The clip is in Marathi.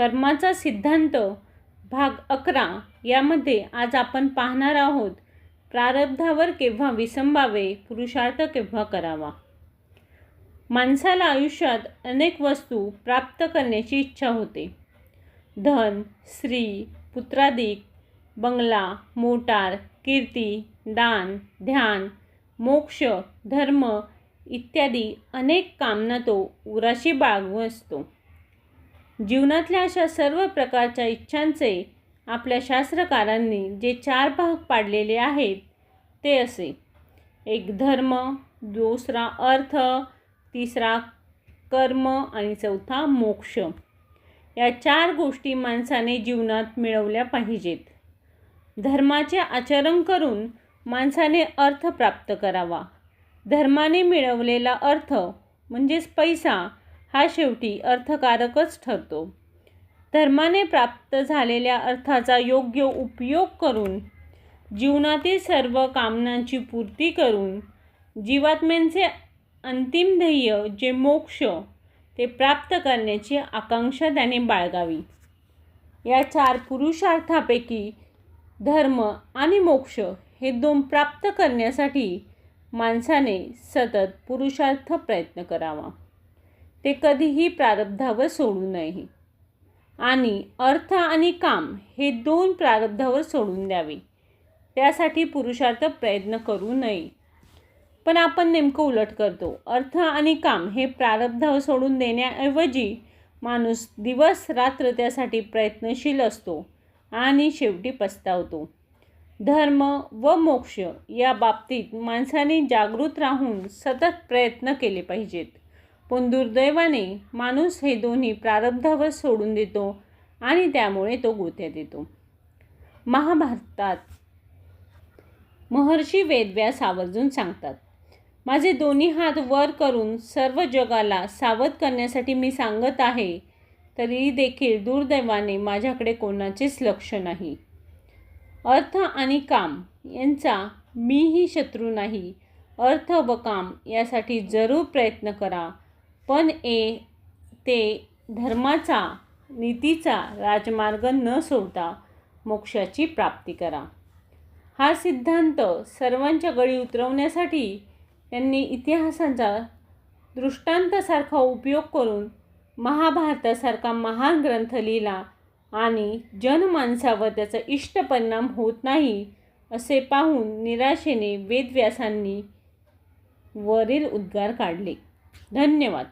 कर्माचा सिद्धांत भाग अकरा यामध्ये आज आपण पाहणार आहोत प्रारब्धावर केव्हा विसंबावे पुरुषार्थ केव्हा करावा. माणसाला आयुष्यात अनेक वस्तू प्राप्त करण्याची इच्छा होते. धन स्त्री पुत्राधिक बंगला मोटार कीर्ती दान ध्यान मोक्ष धर्म इत्यादी अनेक कामना तो उराशी बाळगू असतो. जीवनातल्या अशा सर्व प्रकारच्या इच्छांचे आपल्या शास्त्रकारांनी जे चार भाग पाडलेले आहेत ते असे. एक धर्म दुसरा अर्थ तिसरा कर्म आणि चौथा मोक्ष. या चार गोष्टी माणसाने जीवनात मिळवल्या पाहिजेत. धर्माचे आचरण करून माणसाने अर्थ प्राप्त करावा. धर्माने मिळवलेला अर्थ म्हणजेच पैसा हा शेवटी अर्थकारकच ठरतो. धर्माने प्राप्त झालेल्या अर्थाचा योग्य उपयोग करून जीवनातील सर्व कामनांची पूर्ती करून जीवात्म्यांचे अंतिम ध्येय जे मोक्ष ते प्राप्त करण्याची आकांक्षा त्याने बाळगावी. या चार पुरुषार्थापैकी धर्म आणि मोक्ष हे दोन प्राप्त करण्यासाठी माणसाने सतत पुरुषार्थ प्रयत्न करावा. ते कधीही प्रारब्धावर सोडू नये आणि अर्थ आणि काम हे दोन प्रारब्धावर सोडून द्यावे. त्यासाठी पुरुषार्थ प्रयत्न करू नये. पण आपण नेमकं उलट करतो. अर्थ आणि काम हे प्रारब्धावर सोडून देण्याऐवजी माणूस दिवस रात्र त्यासाठी प्रयत्नशील असतो आणि शेवटी पस्तावतो धर्म व मोक्ष या बाबतीत माणसाने जागृत राहून सतत प्रयत्न केले पाहिजेत. पण दुर्दैवाने माणूस हे दोन्ही प्रारब्धावर सोडून देतो आणि त्यामुळे तो गोत्यात येतो. महाभारतात महर्षी वेदव्यास आवर्जून सांगतात माझे दोन्ही हात वर करून सर्व जगाला सावध करण्यासाठी मी सांगत आहे तरी देखील दुर्दैवाने माझ्याकडे कोणाचेच लक्ष नाही. अर्थ आणि काम यांचा मीही शत्रू नाही. अर्थ व काम यासाठी जरूर प्रयत्न करा पण ए ते धर्माचा नीतीचा राजमार्ग न सोडता मोक्षाची प्राप्ती करा. हा सिद्धांत सर्वांच्या गळी उतरवण्यासाठी त्यांनी इतिहासाचा दृष्टांतासारखा उपयोग करून महाभारतासारखा महान ग्रंथ लिहिला आणि जनमानसावर त्याचा इष्ट परिणाम होत नाही असे पाहून निराशेने वेदव्यासांनी वरील उद्गार काढले. धन्यवाद.